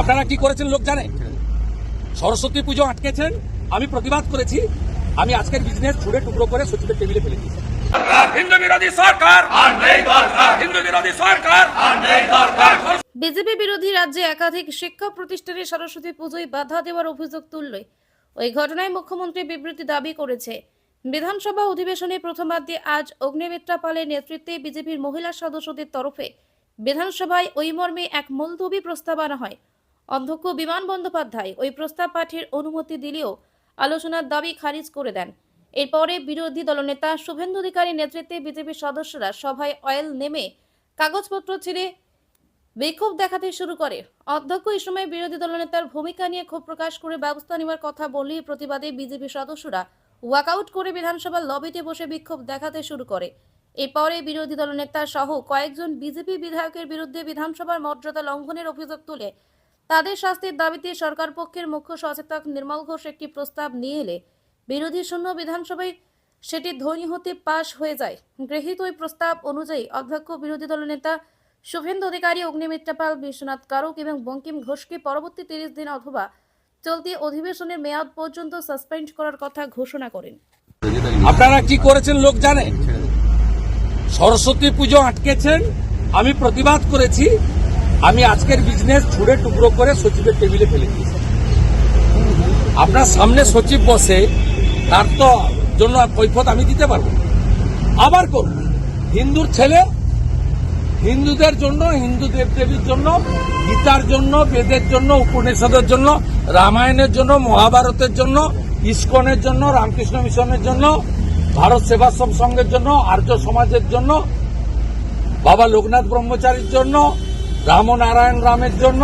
আপনারা কি করেছেন লোক জানে? সরস্বতী পুজো আটকেছেন আমি প্রতিবাদ করেছি আমি আজকের বিজনেস ছুড়ে টুকরো করে সচিবের টেবিলে ফেলে দিয়েছি। হিন্দু বিরোধী সরকার! হিন্দু বিরোধী সরকার! বিজেপি বিরোধী রাজ্যে একাধিক শিক্ষা প্রতিষ্ঠানে সরস্বতী পুজোয় বাধা দেওয়ার অভিযোগ তুললে। ওই ঘটনায় মুখ্যমন্ত্রী বিবৃতি দাবি করেছে। বিধানসভা অধিবেশনে প্রথমার্ধে আজ অগ্নিমিত্রা পালের নেতৃত্বে বিজেপির মহিলা সদস্যদের তরফে বিধানসভায় ওই মর্মে এক মুলতবি প্রস্তাব আনা হয়। অধ্যক্ষ বিমান বন্দ্যোপাধ্যায় ওই প্রস্তাব পাঠের অনুমতি দিলেও আলোচনার দাবি খারিজ করে দেন। এরপরে বিরোধী দলনেতা শুভেন্দু অধিকারীর নেতৃত্বে বিজেপির সদস্যরা সভায় অয়েল নেমে কাগজপত্র ছিঁড়ে বিক্ষোভ দেখাতে শুরু করে। অধ্যক্ষ এই সময় বিরোধী দলনেতার ভূমিকা নিয়ে ক্ষোভ প্রকাশ করে ব্যবস্থা নেওয়ার কথা বললেই প্রতিবাদে বিজেপি সদস্যরা ওয়াকআউট করে বিধানসভার লবিতে বসে বিক্ষোভ দেখাতে শুরু করে। এরপরে বিরোধী দলনেতা সহ কয়েকজন বিজেপি বিধায়কের বিরুদ্ধে বিধানসভার মর্যাদা লঙ্ঘনের অভিযোগ তুলে তাদের শাস্তির দাবিতে সরকার পক্ষের মুখ্য সচেতক নির্মল ঘোষ একটি প্রস্তাব নিয়ে এলে বিরোধী শূন্য বিধানসভায় সেটি ধ্বনি হতে পাশ হয়ে যায়। গৃহীত ওই প্রস্তাব অনুযায়ী অধ্যক্ষ বিরোধী দলনেতা শুভেন্দু অধিকারী, অগ্নিমিত্রা পাল, বিশ্বনাথ কারক এবং বঙ্কিম ঘোষকে পরবর্তী তিরিশ দিন অথবা চলতি অধিবেশনের মেয়াদ পর্যন্ত সাসপেন্ড করার কথা ঘোষণা করেন। আপনারা কি করেছেন লোক জানে? সরস্বতী পুজো আটকেছেন। আমি প্রতিবাদ করেছি আমি আজকের বিজনেস ছুড়ে টুকরো করে সচিবের টেবিলে ফেলে দিয়েছি। আপনার সামনে সচিব বসে তার তো জন্য কৈফত আমি দিতে পারব আবার করুন। হিন্দুর ছেলে, হিন্দুদের জন্য, হিন্দু দেবদেবীর জন্য, গীতার জন্য, বেদের জন্য, উপনিষদের জন্য, রামায়ণের জন্য, মহাভারতের জন্য, ইস্কনের জন্য, রামকৃষ্ণ মিশনের জন্য, ভারত সেবাশ্রম সংঘের জন্য, আর্য সমাজের জন্য, বাবা লোকনাথ ব্রহ্মচারীর জন্য রামনারায়ণ রামের জন্য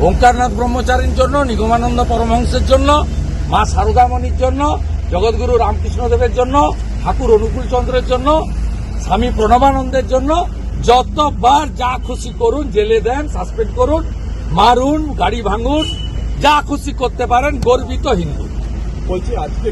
ওঙ্কারনাথ ব্রহ্মচারীর জন্য নিগমানন্দ পরমহংসের জন্য মা সারদামণির জন্য জগৎগুরু রামকৃষ্ণদেবের জন্য ঠাকুর অনুকূল চন্দ্রের জন্য স্বামী প্রণবানন্দের জন্য যতবার যা খুশি করুন জেলে দেন সাসপেন্ড করুন মারুন গাড়ি ভাঙুন যা খুশি করতে পারেন গর্বিত হিন্দু। বলছি আজকে